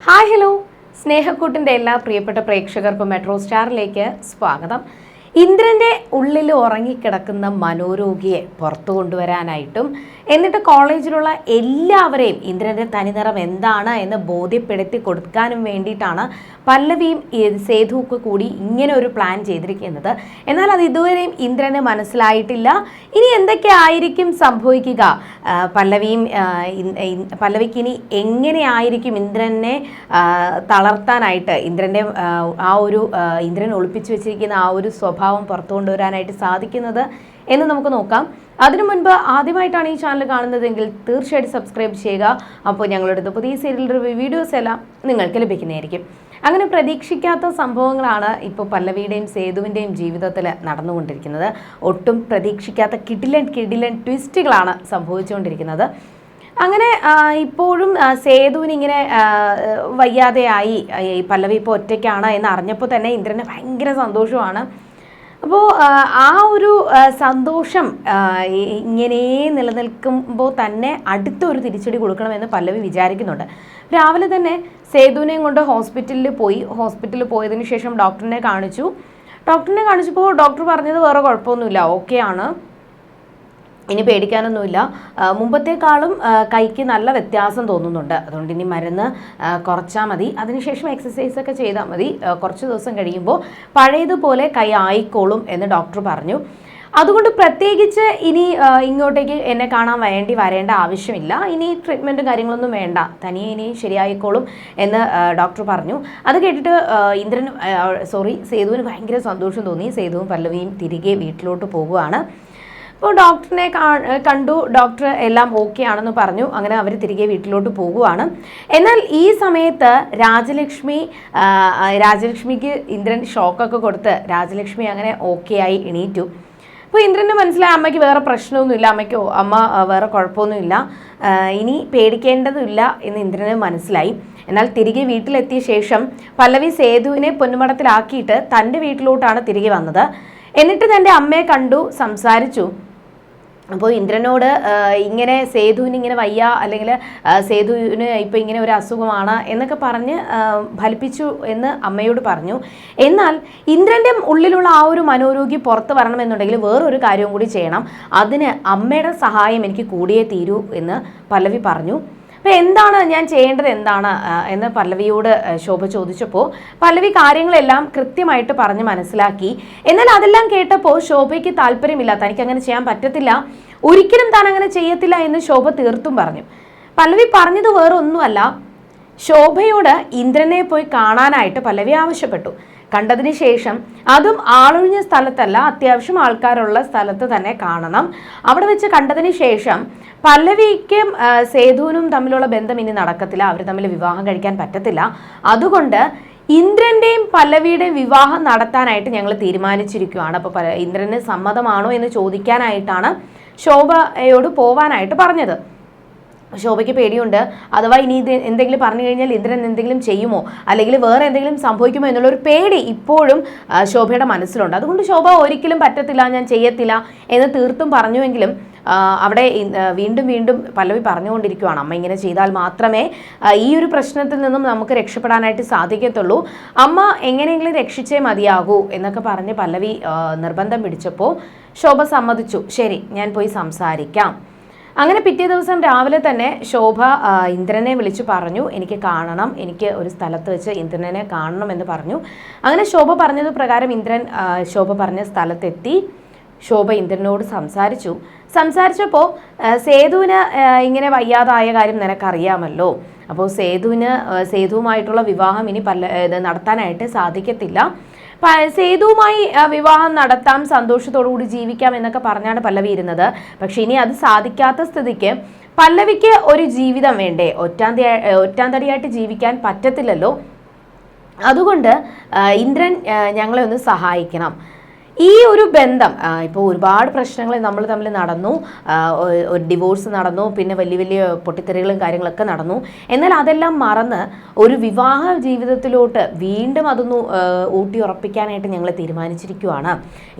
Hi hello സ്നേഹക്കൂട്ടിന്റെ എല്ലാ പ്രിയപ്പെട്ട പ്രേക്ഷകർക്കും മെട്രോ സ്റ്റാറിലേക്ക് സ്വാഗതം. ഇന്ദ്രന്റെ ഉള്ളിൽ ഉറങ്ങിക്കിടക്കുന്ന മനോരോഗിയെ പുറത്തു കൊണ്ടുവരാനായിട്ടും എന്നിട്ട് കോളേജിലുള്ള എല്ലാവരെയും ഇന്ദ്രന്റെ തനിനിറം എന്താണ് എന്ന് ബോധ്യപ്പെടുത്തി കൊടുക്കാനും വേണ്ടിയിട്ടാണ് പല്ലവിയും സേതുവൊക്കെ കൂടി ഇങ്ങനെ ഒരു പ്ലാൻ ചെയ്തിരിക്കുന്നത്. എന്നാൽ അത് ഇതുവരെയും ഇന്ദ്രന് മനസ്സിലായിട്ടില്ല. ഇനി എന്തൊക്കെ ആയിരിക്കും സംഭവിക്കുക? പല്ലവിയും പല്ലവിക്ക് ഇനി എങ്ങനെയായിരിക്കും ഇന്ദ്രനെ തളർത്താനായിട്ട്? ഇന്ദ്രന്റെ ആ, ഒരു ഇന്ദ്രൻ ഒളിപ്പിച്ചു വെച്ചിരിക്കുന്ന ആ ഒരു സ്വഭാവം പുറത്തു കൊണ്ടുവരാനായിട്ട് സാധിക്കുന്നത് എന്ന് നമുക്ക് നോക്കാം. അതിനു മുൻപ് ആദ്യമായിട്ടാണ് ഈ ചാനൽ കാണുന്നതെങ്കിൽ തീർച്ചയായിട്ടും സബ്സ്ക്രൈബ് ചെയ്യുക. അപ്പോൾ ഞങ്ങളുടെ പുതിയ സീരിയൽ റിവ്യൂ വീഡിയോസ് എല്ലാം നിങ്ങൾക്ക് ലഭിക്കുന്നതായിരിക്കും. അങ്ങനെ പ്രതീക്ഷിക്കാത്ത സംഭവങ്ങളാണ് ഇപ്പോൾ പല്ലവിയുടെയും സേതുവിന്റെയും ജീവിതത്തിൽ നടന്നുകൊണ്ടിരിക്കുന്നത്. ഒട്ടും പ്രതീക്ഷിക്കാത്ത കിടിലൻ കിടിലൻ ട്വിസ്റ്റുകളാണ് സംഭവിച്ചുകൊണ്ടിരിക്കുന്നത്. അങ്ങനെ ഇപ്പോഴും സേതുവിനിങ്ങനെ വയ്യാതെയായി. പല്ലവി ഇപ്പോൾ ഒറ്റയ്ക്കാണ് എന്ന് അറിഞ്ഞപ്പോൾ തന്നെ ഇന്ദ്രന് ഭയങ്കര സന്തോഷമാണ്. അപ്പോൾ ആ ഒരു സന്തോഷം ഇങ്ങനെ നിലനിൽക്കുമ്പോൾ തന്നെ അടുത്തൊരു തിരിച്ചടി കൊടുക്കണമെന്ന് പല്ലവി വിചാരിക്കുന്നുണ്ട്. രാവിലെ തന്നെ സേതുവിനെയും കൊണ്ട് ഹോസ്പിറ്റലിൽ പോയി ഹോസ്പിറ്റലിൽ പോയതിനു ശേഷം ഡോക്ടറിനെ കാണിച്ചു. ഡോക്ടറിനെ കാണിച്ചപ്പോൾ ഡോക്ടർ പറഞ്ഞത് വേറെ കുഴപ്പമൊന്നുമില്ല ഓക്കെയാണ്. ഇനി പേടിക്കാനൊന്നുമില്ല. മുമ്പത്തേക്കാളും കൈക്ക് നല്ല വ്യത്യാസം തോന്നുന്നുണ്ട്. അതുകൊണ്ട് ഇനി മരുന്ന് കുറച്ചാൽ മതി. അതിനുശേഷം എക്സസൈസ് ഒക്കെ ചെയ്താൽ മതി. കുറച്ച് ദിവസം കഴിയുമ്പോൾ പഴയതുപോലെ കൈ ആയിക്കോളും എന്ന് ഡോക്ടർ പറഞ്ഞു. അതുകൊണ്ട് പ്രത്യേകിച്ച് ഇനി ഇങ്ങോട്ടേക്ക് എന്നെ കാണാൻ വേണ്ടി വരേണ്ട ആവശ്യമില്ല. ഇനി ട്രീറ്റ്മെന്റും കാര്യങ്ങളൊന്നും വേണ്ട. തനിയെ ഇനി ശരിയായിക്കോളും എന്ന് ഡോക്ടർ പറഞ്ഞു. അത് കേട്ടിട്ട് ഇന്ദ്രനും സോറി സേതുവിന് ഭയങ്കര സന്തോഷം തോന്നി. സേതുവും പല്ലവിയും തിരികെ വീട്ടിലോട്ട് പോകുവാണ്. അപ്പോൾ ഡോക്ടറിനെ കണ്ടു. ഡോക്ടർ എല്ലാം ഓക്കെ ആണെന്ന് പറഞ്ഞു. അങ്ങനെ അവർ തിരികെ വീട്ടിലോട്ട് പോകുവാണ്. എന്നാൽ ഈ സമയത്ത് രാജലക്ഷ്മി രാജലക്ഷ്മിക്ക് ഇന്ദ്രൻ ഷോക്കൊക്കെ കൊടുത്ത് രാജലക്ഷ്മി അങ്ങനെ ഓക്കെ ആയി എണീറ്റു. അപ്പോൾ ഇന്ദ്രന് മനസ്സിലായി അമ്മയ്ക്ക് വേറെ പ്രശ്നമൊന്നുമില്ല. അമ്മയ്ക്ക് അമ്മ വേറെ കുഴപ്പമൊന്നുമില്ല. ഇനി പേടിക്കേണ്ടതില്ല എന്ന് ഇന്ദ്രന് മനസ്സിലായി. എന്നാൽ തിരികെ വീട്ടിലെത്തിയ ശേഷം പല്ലവി സേതുവിനെ പൊന്നുമടത്തിലാക്കിയിട്ട് തന്റെ വീട്ടിലോട്ടാണ് തിരികെ വന്നത്. എന്നിട്ട് തന്റെ അമ്മയെ കണ്ടു സംസാരിച്ചു. അപ്പോൾ ഇന്ദ്രനോട് ഇങ്ങനെ സേതുവിന് ഇങ്ങനെ വയ്യ അല്ലെങ്കിൽ സേതുവിന് ഇപ്പോൾ ഇങ്ങനെ ഒരു അസുഖമാണ് എന്നൊക്കെ പറഞ്ഞ് ഫലിപ്പിച്ചു എന്ന് അമ്മയോട് പറഞ്ഞു. എന്നാൽ ഇന്ദ്രന്റെ ഉള്ളിലുള്ള ആ ഒരു മനോരോഗി പുറത്ത് വരണമെന്നുണ്ടെങ്കിൽ വേറൊരു കാര്യവും കൂടി ചെയ്യണം. അതിന് അമ്മയുടെ സഹായം എനിക്ക് കൂടിയേ തീരൂ എന്ന് പല്ലവി പറഞ്ഞു. അപ്പോൾ എന്താണ് ഞാൻ ചെയ്യേണ്ടത് എന്താണ് എന്ന് പല്ലവിയോട് ശോഭ ചോദിച്ചപ്പോൾ പല്ലവി കാര്യങ്ങളെല്ലാം കൃത്യമായിട്ട് പറഞ്ഞ് മനസ്സിലാക്കി. എന്നാൽ അതെല്ലാം കേട്ടപ്പോൾ ശോഭയ്ക്ക് താല്പര്യമില്ല തനിക്ക് അങ്ങനെ ചെയ്യാൻ പറ്റത്തില്ല. ഒരിക്കലും താൻ അങ്ങനെ ചെയ്യത്തില്ല എന്ന് ശോഭ തീർത്തും പറഞ്ഞു. പല്ലവി പറഞ്ഞത് വേറെ ഒന്നുമല്ല ശോഭയോട് ഇന്ദ്രനെ പോയി കാണാനായിട്ട് പല്ലവി ആവശ്യപ്പെട്ടു. കണ്ടതിന് ശേഷം അതും ആളൊഴിഞ്ഞ സ്ഥലത്തല്ല അത്യാവശ്യം ആൾക്കാരുള്ള സ്ഥലത്ത് തന്നെ കാണണം. അവിടെ വെച്ച് കണ്ടതിന് ശേഷം പല്ലവിക്കും സേതുവിനും തമ്മിലുള്ള ബന്ധം ഇനി നടക്കത്തില്ല. അവർ തമ്മിൽ വിവാഹം കഴിക്കാൻ പറ്റത്തില്ല. അതുകൊണ്ട് ഇന്ദ്രന്റെയും പല്ലവിയുടെയും വിവാഹം നടത്താനായിട്ട് ഞങ്ങൾ തീരുമാനിച്ചിരിക്കുകയാണ് അപ്പോൾ ഇന്ദ്രന് സമ്മതമാണോ എന്ന് ചോദിക്കാനായിട്ടാണ് ശോഭയോട് പോവാനായിട്ട് പറഞ്ഞത്. ശോഭയ്ക്ക് പേടിയുണ്ട്. അഥവാ ഇനി ഇത് എന്തെങ്കിലും പറഞ്ഞു കഴിഞ്ഞാൽ ഇന്ദ്രൻ എന്തെങ്കിലും ചെയ്യുമോ? അല്ലെങ്കിൽ വേറെ എന്തെങ്കിലും സംഭവിക്കുമോ എന്നുള്ള ഒരു പേടി ഇപ്പോഴും ശോഭയുടെ മനസ്സിലുണ്ട്. അതുകൊണ്ട് ശോഭ ഒരിക്കലും പറ്റത്തില്ല ഞാൻ ചെയ്യത്തില്ല എന്ന് തീർത്തും പറഞ്ഞുവെങ്കിലും അവിടെ വീണ്ടും വീണ്ടും പല്ലവി പറഞ്ഞുകൊണ്ടിരിക്കുകയാണ് അമ്മ ഇങ്ങനെ ചെയ്താൽ മാത്രമേ ഈ ഒരു പ്രശ്നത്തിൽ നിന്നും നമുക്ക് രക്ഷപ്പെടാനായിട്ട് സാധിക്കത്തുള്ളൂ. അമ്മ എങ്ങനെയെങ്കിലും രക്ഷിച്ചേ മതിയാകൂ എന്നൊക്കെ പറഞ്ഞ് പല്ലവി നിർബന്ധം പിടിച്ചപ്പോൾ ശോഭ സമ്മതിച്ചു. ശരി ഞാൻ പോയി സംസാരിക്കാം. അങ്ങനെ പിറ്റേ ദിവസം രാവിലെ തന്നെ ശോഭ ഇന്ദ്രനെ വിളിച്ചു പറഞ്ഞു എനിക്ക് കാണണം എനിക്ക് ഒരു സ്ഥലത്ത് വെച്ച് ഇന്ദ്രനെ കാണണം എന്ന് പറഞ്ഞു. അങ്ങനെ ശോഭ പറഞ്ഞത് പ്രകാരം ഇന്ദ്രൻ ശോഭ പറഞ്ഞ സ്ഥലത്തെത്തി. ശോഭ ഇന്ദ്രനോട് സംസാരിച്ചു. സംസാരിച്ചപ്പോൾ സേതുവിന് ഇങ്ങനെ വയ്യാതായ കാര്യം നിനക്കറിയാമല്ലോ. അപ്പോൾ സേതുവിന് സേതുവുമായിട്ടുള്ള വിവാഹം ഇനി പല നടത്താനായിട്ട് സാധിക്കത്തില്ല. സേതുവുമായി വിവാഹം നടത്താം സന്തോഷത്തോടു കൂടി ജീവിക്കാം എന്നൊക്കെ പറഞ്ഞാണ് പല്ലവി ഇരുന്നത്. പക്ഷെ ഇനി അത് സാധിക്കാത്ത സ്ഥിതിക്ക് പല്ലവിക്ക് ഒരു ജീവിതം വേണ്ടേ? ഒറ്റാന്തി ഒറ്റാന്തടിയായിട്ട് ജീവിക്കാൻ പറ്റത്തില്ലല്ലോ. അതുകൊണ്ട് ഇന്ദ്രൻ ഞങ്ങളെ ഒന്ന് സഹായിക്കണം. ഈ ഒരു ബന്ധം ഇപ്പോൾ ഒരുപാട് പ്രശ്നങ്ങൾ നമ്മൾ തമ്മിൽ നടന്നു ഒരു ഡിവോഴ്സ് നടന്നു പിന്നെ വലിയ വലിയ പൊട്ടിത്തെറികളും കാര്യങ്ങളൊക്കെ നടന്നു. എന്നാൽ അതെല്ലാം മറന്ന് ഒരു വിവാഹ ജീവിതത്തിലോട്ട് വീണ്ടും അതൊന്ന് ഊട്ടിയുറപ്പിക്കാനായിട്ട് ഞങ്ങൾ തീരുമാനിച്ചിരിക്കുവാണ്.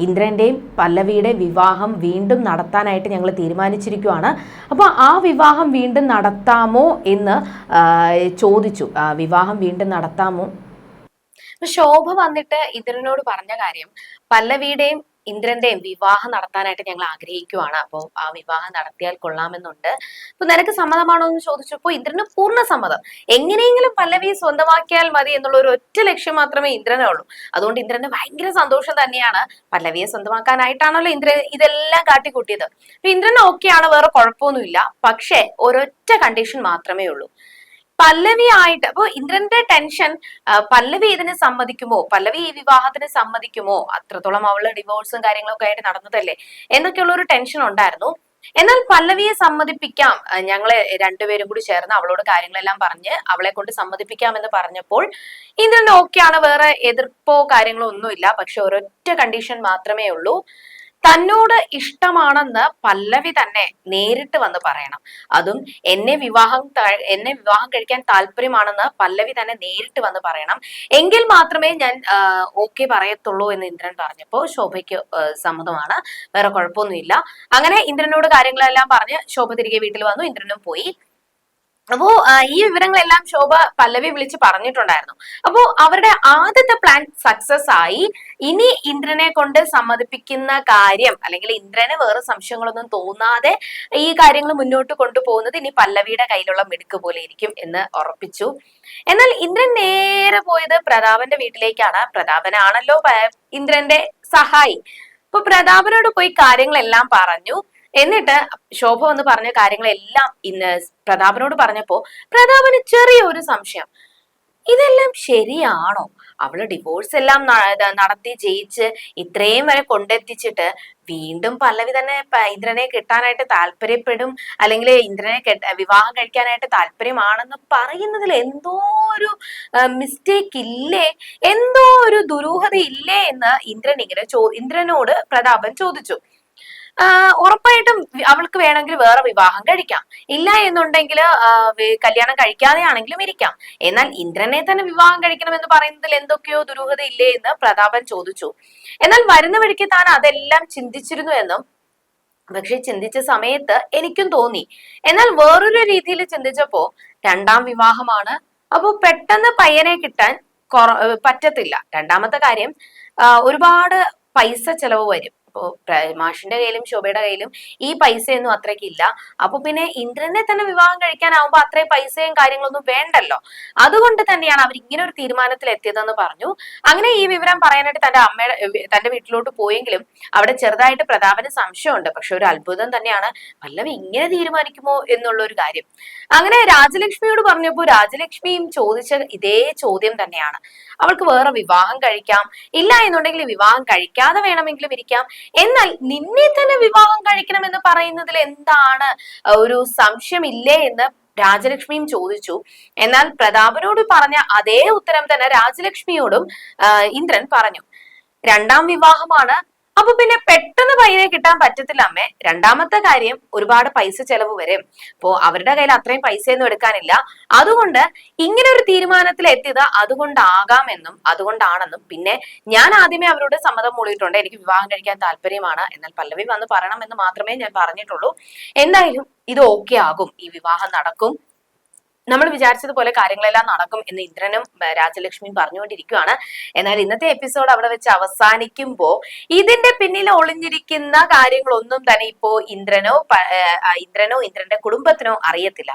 ഇന്ദ്രന്റെയും പല്ലവിയുടെയും വിവാഹം വീണ്ടും നടത്താനായിട്ട് ഞങ്ങൾ തീരുമാനിച്ചിരിക്കുകയാണ് അപ്പോൾ ആ വിവാഹം വീണ്ടും നടത്താമോ എന്ന് ചോദിച്ചു. വിവാഹം വീണ്ടും നടത്താമോ? ശോഭ വന്നിട്ട് ഇന്ദ്രനോട് പറഞ്ഞ കാര്യം പല്ലവിയുടെയും ഇന്ദ്രന്റെയും വിവാഹം നടത്താനായിട്ട് ഞങ്ങൾ ആഗ്രഹിക്കുവാണ്. അപ്പോൾ ആ വിവാഹം നടത്തിയാൽ കൊള്ളാമെന്നുണ്ട്. അപ്പൊ നിനക്ക് സമ്മതമാണോ എന്ന് ചോദിച്ചപ്പോൾ ഇന്ദ്രന് പൂർണ സമ്മതം. എങ്ങനെയെങ്കിലും പല്ലവിയെ സ്വന്തമാക്കിയാൽ മതി എന്നുള്ള ഒരു ഒറ്റ ലക്ഷ്യം മാത്രമേ ഇന്ദ്രനെ ഉള്ളൂ. അതുകൊണ്ട് ഇന്ദ്രന് ഭയങ്കര സന്തോഷം തന്നെയാണ് പല്ലവിയെ സ്വന്തമാക്കാനായിട്ടാണല്ലോ ഇന്ദ്രൻ ഇതെല്ലാം കാട്ടിക്കൂട്ടിയത്. ഇന്ദ്രൻ ഓക്കെയാണ് വേറെ കുഴപ്പമൊന്നുമില്ല. പക്ഷേ ഒരൊറ്റ കണ്ടീഷൻ മാത്രമേ ഉള്ളൂ. പല്ലവി ആയിട്ട് അപ്പൊ ഇന്ദ്രന്റെ ടെൻഷൻ പല്ലവി ഇതിന് സമ്മതിക്കുമോ? പല്ലവി ഈ വിവാഹത്തിന് സമ്മതിക്കുമോ? അത്രത്തോളം അവൾ ഡിവോഴ്സും കാര്യങ്ങളൊക്കെ ആയിട്ട് നടന്നതല്ലേ? എന്നൊക്കെയുള്ള ഒരു ടെൻഷൻ ഉണ്ടായിരുന്നു. എന്നാൽ പല്ലവിയെ സമ്മതിപ്പിക്കാം. ഞങ്ങളെ രണ്ടുപേരും കൂടി ചേർന്ന് അവളോട് കാര്യങ്ങളെല്ലാം പറഞ്ഞ് അവളെ കൊണ്ട് സമ്മതിപ്പിക്കാം എന്ന് പറഞ്ഞപ്പോൾ ഇന്ദ്രൻ ഓക്കെയാണ് വേറെ എതിർപ്പോ കാര്യങ്ങളോ ഒന്നുമില്ല. പക്ഷെ ഒരൊറ്റ കണ്ടീഷൻ മാത്രമേ ഉള്ളൂ. തന്നോട് ഇഷ്ടമാണെന്ന് പല്ലവി തന്നെ നേരിട്ട് വന്ന് പറയണം. അതും എന്നെ വിവാഹം എന്നെ വിവാഹം കഴിക്കാൻ താല്പര്യമാണെന്ന് പല്ലവി തന്നെ നേരിട്ട് വന്ന് പറയണം. എങ്കിൽ മാത്രമേ ഞാൻ ഓക്കെ പറയത്തുള്ളൂ എന്ന് ഇന്ദ്രൻ പറഞ്ഞപ്പോൾ ശോഭയ്ക്ക് സമ്മതമാണ്. വേറെ കുഴപ്പമൊന്നുമില്ല. അങ്ങനെ ഇന്ദ്രനോട് കാര്യങ്ങളെല്ലാം പറഞ്ഞ് ശോഭ തിരികെ വീട്ടിൽ വന്നു. ഇന്ദ്രനും പോയി. അപ്പോ ഈ വിവരങ്ങളെല്ലാം ശോഭ പല്ലവി വിളിച്ച് പറഞ്ഞിട്ടുണ്ടായിരുന്നു. അപ്പോ അവരുടെ ആദ്യത്തെ പ്ലാൻ സക്സസ് ആയി ഇനി ഇന്ദ്രനെ കൊണ്ട് സമ്മതിപ്പിക്കുന്ന കാര്യം അല്ലെങ്കിൽ ഇന്ദ്രന് വേറെ സംശയങ്ങളൊന്നും തോന്നാതെ ഈ കാര്യങ്ങൾ മുന്നോട്ട് കൊണ്ടുപോകുന്നത് ഇനി പല്ലവിയുടെ കയ്യിലുള്ള മിടുക്ക് പോലെ ഇരിക്കും എന്ന് ഉറപ്പിച്ചു. എന്നാൽ ഇന്ദ്രൻ നേരെ പോയത് പ്രതാപന്റെ വീട്ടിലേക്കാണ്. പ്രതാപനാണല്ലോ ഇന്ദ്രന്റെ സഹായി. അപ്പൊ പ്രതാപനോട് പോയി കാര്യങ്ങളെല്ലാം പറഞ്ഞു. എന്നിട്ട് ശോഭ വന്ന് പറഞ്ഞ കാര്യങ്ങളെല്ലാം ഇന്ന് പ്രതാപനോട് പറഞ്ഞപ്പോ പ്രതാപന് ചെറിയൊരു സംശയം. ഇതെല്ലാം ശരിയാണോ? അവൾ ഡിവോഴ്സ് എല്ലാം നടത്തി ജയിച്ച് ഇത്രയും വരെ കൊണ്ടെത്തിച്ചിട്ട് വീണ്ടും പല്ലവി തന്നെ ഇന്ദ്രനെ കിട്ടാനായിട്ട് താല്പര്യപ്പെടും അല്ലെങ്കിൽ ഇന്ദ്രനെ വിവാഹം കഴിക്കാനായിട്ട് താല്പര്യമാണെന്ന് പറയുന്നതിൽ എന്തോ ഒരു മിസ്റ്റേക്ക് ഇല്ലേ? എന്തോ ഒരു ദുരൂഹത ഇല്ലേ എന്ന് ഇന്ദ്രൻ ഇങ്ങനെ ചോ ഇന്ദ്രനോട് പ്രതാപൻ ചോദിച്ചു. ഉറപ്പായിട്ടും അവൾക്ക് വേണമെങ്കിൽ വേറെ വിവാഹം കഴിക്കാം. ഇല്ല എന്നുണ്ടെങ്കിൽ കല്യാണം കഴിക്കാതെ ആണെങ്കിലും ഇരിക്കാം. എന്നാൽ ഇന്ദ്രനെ തന്നെ വിവാഹം കഴിക്കണം എന്ന് പറയുന്നതിൽ എന്തൊക്കെയോ ദുരൂഹത ഇല്ലേ എന്ന് പ്രതാപൻ ചോദിച്ചു. എന്നാൽ വരുന്ന വഴിക്ക് താൻ അതെല്ലാം ചിന്തിച്ചിരുന്നു എന്നും പക്ഷെ ചിന്തിച്ച സമയത്ത് എനിക്കും തോന്നി. എന്നാൽ വേറൊരു രീതിയിൽ ചിന്തിച്ചപ്പോ രണ്ടാം വിവാഹമാണ്. അപ്പോൾ പെട്ടെന്ന് പയ്യനെ കിട്ടാൻ പറ്റത്തില്ല. രണ്ടാമത്തെ കാര്യം ഒരുപാട് പൈസ ചെലവ് വരും. അപ്പോ പ്ര- മാഷിന്റെ കയ്യിലും ശോഭയുടെ കയ്യിലും ഈ പൈസയൊന്നും അത്രയ്ക്കില്ല അപ്പൊ പിന്നെ ഇന്ദ്രനെ തന്നെ വിവാഹം കഴിക്കാനാവുമ്പോ അത്രയും പൈസയും കാര്യങ്ങളൊന്നും വേണ്ടല്ലോ. അതുകൊണ്ട് തന്നെയാണ് അവർ ഇങ്ങനെ ഒരു തീരുമാനത്തിൽ എത്തിയതെന്ന് പറഞ്ഞു. അങ്ങനെ ഈ വിവരം പറയാനായിട്ട് തന്റെ അമ്മയുടെ തന്റെ വീട്ടിലോട്ട് പോയെങ്കിലും അവിടെ ചെറുതായിട്ട് പ്രതാപന് സംശയമുണ്ട്. പക്ഷെ ഒരു അത്ഭുതം തന്നെയാണ്. വല്ലവ ഇങ്ങനെ തീരുമാനിക്കുമോ എന്നുള്ള ഒരു കാര്യം. അങ്ങനെ രാജലക്ഷ്മിയോട് പറഞ്ഞപ്പോൾ രാജലക്ഷ്മിയും ചോദിച്ച ഇതേ ചോദ്യം തന്നെയാണ്. അവൾക്ക് വേറെ വിവാഹം കഴിക്കാം. ഇല്ല എന്നുണ്ടെങ്കിൽ വിവാഹം കഴിക്കാതെ വേണമെങ്കിലും ഇരിക്കാം. എന്നാൽ നിന്നെ തന്നെ വിവാഹം കഴിക്കണം എന്ന് പറയുന്നതിൽ എന്താണ് ഒരു സംശയമില്ലേ എന്ന് രാജലക്ഷ്മിയും ചോദിച്ചു. എന്നാൽ പ്രതാപനോട് പറഞ്ഞ അതേ ഉത്തരം തന്നെ രാജലക്ഷ്മിയോടും ഇന്ദ്രൻ പറഞ്ഞു. രണ്ടാം വിവാഹമാണ് അപ്പൊ പിന്നെ പെട്ടെന്ന് പയ്യനെ കിട്ടാൻ പറ്റത്തില്ല അമ്മേ. രണ്ടാമത്തെ കാര്യം ഒരുപാട് പൈസ ചെലവ് വരും. അപ്പോ അവരുടെ കയ്യിൽ അത്രയും പൈസയൊന്നും എടുക്കാനില്ല. അതുകൊണ്ട് ഇങ്ങനെ ഒരു തീരുമാനത്തിൽ എത്തിയത് അതുകൊണ്ടാകാമെന്നും അതുകൊണ്ടാണെന്നും പിന്നെ ഞാൻ ആദ്യമേ അവരോട് സമ്മതം മൂളിയിട്ടുണ്ട് എനിക്ക് വിവാഹം കഴിക്കാൻ താല്പര്യമാണ്. എന്നാൽ പല്ലവി വന്ന് പറയണമെന്ന് മാത്രമേ ഞാൻ പറഞ്ഞിട്ടുള്ളൂ. എന്തായാലും ഇത് ഓക്കെ ആകും. ഈ വിവാഹം നടക്കും. നമ്മൾ വിചാരിച്ചതുപോലെ കാര്യങ്ങളെല്ലാം നടക്കും എന്ന് ഇന്ദ്രനും രാജലക്ഷ്മിയും പറഞ്ഞുകൊണ്ടിരിക്കുകയാണ് എന്നാൽ ഇന്നത്തെ എപ്പിസോഡ് അവിടെ വെച്ച് അവസാനിക്കുമ്പോൾ ഇതിന്റെ പിന്നിൽ ഒളിഞ്ഞിരിക്കുന്ന കാര്യങ്ങളൊന്നും തന്നെ ഇപ്പോ ഇന്ദ്രനോ ഇന്ദ്രനോ ഇന്ദ്രന്റെ കുടുംബത്തിനോ അറിയത്തില്ല.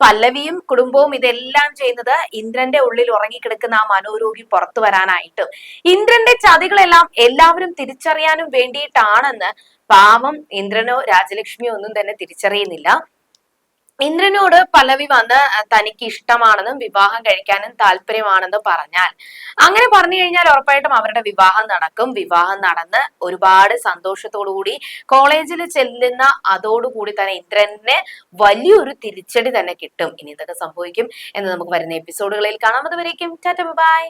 പല്ലവിയും കുടുംബവും ഇതെല്ലാം ചെയ്യുന്നത് ഇന്ദ്രന്റെ ഉള്ളിൽ ഉറങ്ങിക്കിടക്കുന്ന ആ മനോരോഗി പുറത്തു വരാനായിട്ട് ഇന്ദ്രന്റെ ചതികളെല്ലാം എല്ലാവരും തിരിച്ചറിയാനും വേണ്ടിയിട്ടാണെന്ന് പാവം ഇന്ദ്രനോ രാജലക്ഷ്മിയോ ഒന്നും തന്നെ തിരിച്ചറിയുന്നില്ല. ഇന്ദ്രനോട് പല്ലവി വന്ന് തനിക്ക് ഇഷ്ടമാണെന്നും വിവാഹം കഴിക്കാനും താല്പര്യമാണെന്നും പറഞ്ഞാൽ അങ്ങനെ പറഞ്ഞു കഴിഞ്ഞാൽ ഉറപ്പായിട്ടും അവരുടെ വിവാഹം നടക്കും. വിവാഹം നടന്ന് ഒരുപാട് സന്തോഷത്തോടുകൂടി കോളേജിൽ ചെല്ലുന്ന അതോടുകൂടി തന്നെ ഇന്ദ്രന് വലിയൊരു തിരിച്ചടി തന്നെ കിട്ടും. ഇനി ഇതൊക്കെ സംഭവിക്കും എന്ന് നമുക്ക് വരുന്ന എപ്പിസോഡുകളിൽ കാണാം. അതുവരേക്കും ടാറ്റ ബൈ